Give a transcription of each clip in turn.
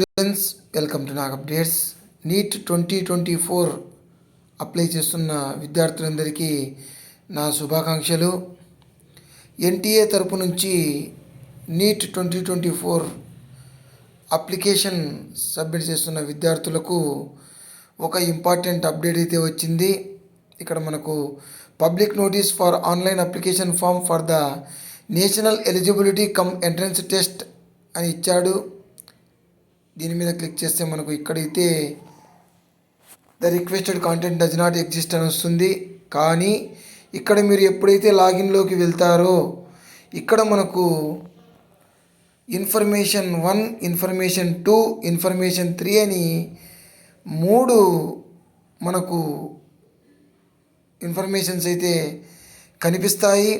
Friends welcome to Nag updates NEET twenty twenty four apply చేస్తున్న విద్యార్థులందరికీ నా శుభాకాంక్షలు. ఎన్టీఏ తరపు నుంచి NEET twenty twenty four application submit చేస్తున్న విద్యార్థులకు ఒక ఇంపార్టెంట్ అప్డేట్ అయితే వచ్చింది. ఇక్కడ మనకు public notice for online application form for the national eligibility cum entrance test అని ఇచ్చాడు. దీని మీద క్లిక్ చేస్తే మనకు ఇక్కడైతే the requested content does not exist అని వస్తుంది. కానీ ఇక్కడ మీరు ఎప్పుడైతే లాగిన్లోకి వెళ్తారో ఇక్కడ మనకు information one information two information three అని మూడు మనకు ఇన్ఫర్మేషన్స్ అయితే కనిపిస్తాయి.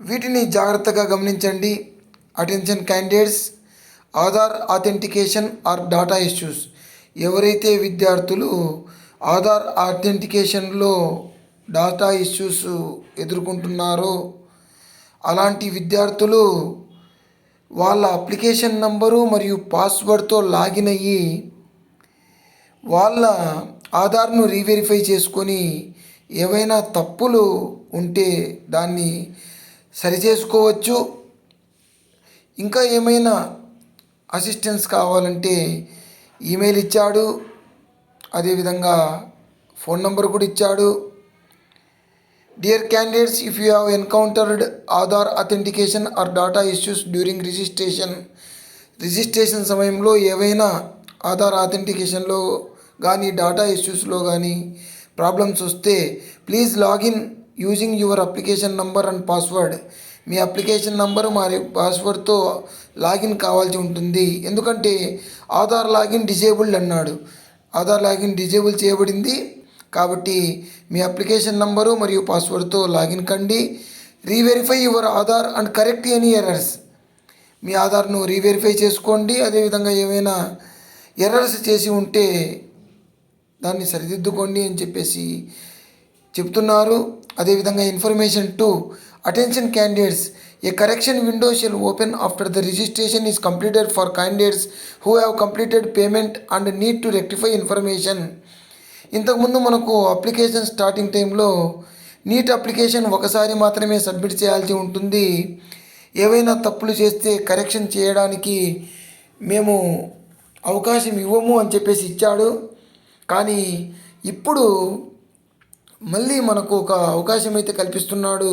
వీటిని జాగ్రత్తగా గమనించండి. Attention candidates Aadhaar authentication or data issues. ఎవరైతే విద్యార్థులు ఆధార్ ఆథెంటికేషన్లో డాటా ఇష్యూస్ ఎదుర్కొంటున్నారో అలాంటి విద్యార్థులు వాళ్ళ అప్లికేషన్ నంబరు మరియు పాస్వర్డ్తో లాగిన్ అయ్యి వాళ్ళ ఆధార్ను రీవెరిఫై చేసుకొని ఏవైనా తప్పులు ఉంటే దాన్ని సరిచేసుకోవచ్చు. ఇంకా ఏమైనా అసిస్టెన్స్ కావాలంటే ఈమెయిల్ ఇచ్చాడు. అదేవిధంగా ఫోన్ నెంబర్ కూడా ఇచ్చాడు. Dear candidates if you have encountered Aadhaar authentication or data issues during registration registration సమయంలో ఏవైనా ఆధార్ అథెంటికేషన్లో కానీ డాటా ఇష్యూస్లో కానీ ప్రాబ్లమ్స్ వస్తే please login using your application number and password me application number మరియు పాస్వర్డ్తో లాగిన్ కావాల్సి ఉంటుంది. ఎందుకంటే ఆధార్ లాగిన్ డిజేబుల్డ్ అన్నాడు. ఆధార్ లాగిన్ డిజేబుల్ చేయబడింది కాబట్టి మీ అప్లికేషన్ నంబరు మరియు పాస్వర్డ్తో లాగిన్ కండి. Reverify your Aadhaar and correct any errors. మీ ఆధార్ను రీవెరిఫై చేసుకోండి. అదేవిధంగా ఏమైనా ఎర్రర్స్ చేసి ఉంటే దాన్ని సరిదిద్దుకోండి అని చెప్పేసి చెప్తున్నారు. అదేవిధంగా information to attention candidates a correction window shall open after the registration is completed for candidates who have completed payment and need to rectify information ఇంతకుముందు మనకు అప్లికేషన్ స్టార్టింగ్ టైంలో నీట్ అప్లికేషన్ ఒకసారి మాత్రమే సబ్మిట్ చేయాల్సి ఉంటుంది. ఏవైనా తప్పులు చేస్తే కరెక్షన్ చేయడానికి మేము అవకాశం ఇవ్వము అని చెప్పేసి ఇచ్చాడు. కానీ ఇప్పుడు మళ్ళీ మనకు ఒక అవకాశం అయితే కల్పిస్తున్నాడు.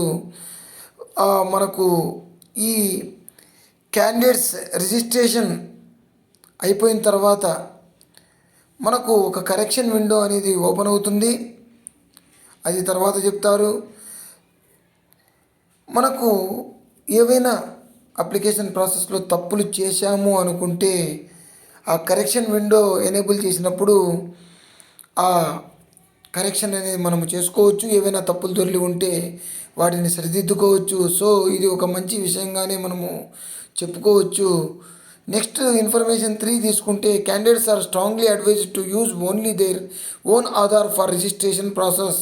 మనకు ఈ క్యాండిడేట్స్ రిజిస్ట్రేషన్ అయిపోయిన తర్వాత మనకు ఒక కరెక్షన్ విండో అనేది ఓపెన్ అవుతుంది. అది తర్వాత చెప్తారు. మనకు ఏవైనా అప్లికేషన్ ప్రాసెస్లో తప్పులు చేశాము అనుకుంటే ఆ కరెక్షన్ విండో ఎనేబుల్ చేసినప్పుడు ఆ కరెక్షన్ అనేది మనం చేసుకోవచ్చు. ఏవైనా తప్పులు దొరికి ఉంటే వాటిని సరిదిద్దుకోవచ్చు. సో ఇది ఒక మంచి విషయంగానే మనము చెప్పుకోవచ్చు. నెక్స్ట్ ఇన్ఫర్మేషన్ త్రీ తీసుకుంటే candidates are strongly advised to use only their own Aadhaar for registration process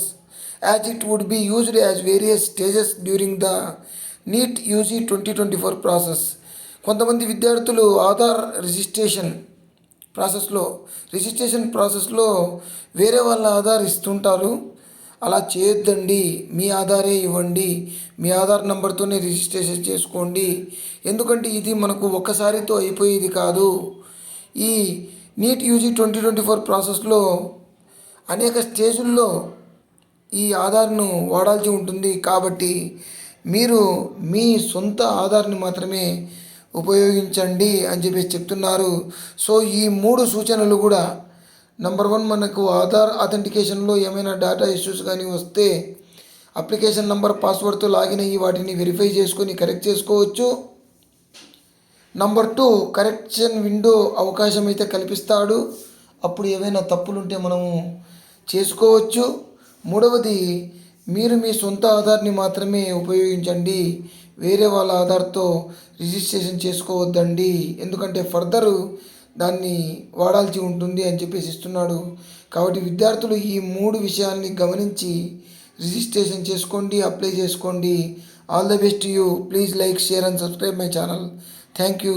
as it would be used as various stages during the NEET UG twenty twenty four process కొంతమంది విద్యార్థులు Aadhaar registration ప్రాసెస్లో registration ప్రాసెస్లో వేరే వాళ్ళ ఆధార్ ఇస్తుంటారు. అలా చేయొద్దండి. మీ ఆధారే ఇవ్వండి. మీ ఆధార్ నెంబర్తోనే రిజిస్ట్రేషన్ చేసుకోండి. ఎందుకంటే ఇది మనకు ఒక్కసారితో అయిపోయేది కాదు. ఈ NEET UG twenty twenty four ప్రాసెస్లో అనేక స్టేజుల్లో ఈ ఆధార్ను వాడాల్సి ఉంటుంది. కాబట్టి మీరు మీ సొంత ఆధార్ని మాత్రమే ఉపయోగించండి అని చెప్పేసి చెప్తున్నారు. సో ఈ మూడు సూచనలు కూడా నెంబర్ వన్ మనకు ఆధార్ అథెంటికేషన్లో ఏమైనా డేటా ఇష్యూస్ కానీ వస్తే అప్లికేషన్ నంబర్ పాస్వర్డ్తో లాగిన్ అయ్యి వాటిని వెరిఫై చేసుకొని కరెక్ట్ చేసుకోవచ్చు. నంబర్ టూ కరెక్షన్ విండో అవకాశం అయితే కల్పిస్తాడు. అప్పుడు ఏవైనా తప్పులుంటే మనము చేసుకోవచ్చు. మూడవది మీరు మీ సొంత ఆధార్ని మాత్రమే ఉపయోగించండి. వేరే వాళ్ళ ఆధార్తో రిజిస్ట్రేషన్ చేసుకోవద్దండి. ఎందుకంటే ఫర్దర్ దాన్ని వాడాల్సి ఉంటుంది అని చెప్పేసి ఇస్తున్నాడు. కాబట్టి విద్యార్థులు ఈ మూడు విషయాల్ని గమనించి రిజిస్ట్రేషన్ చేసుకోండి అప్లై చేసుకోండి. All the best you. Please like share and subscribe my channel. Thank you.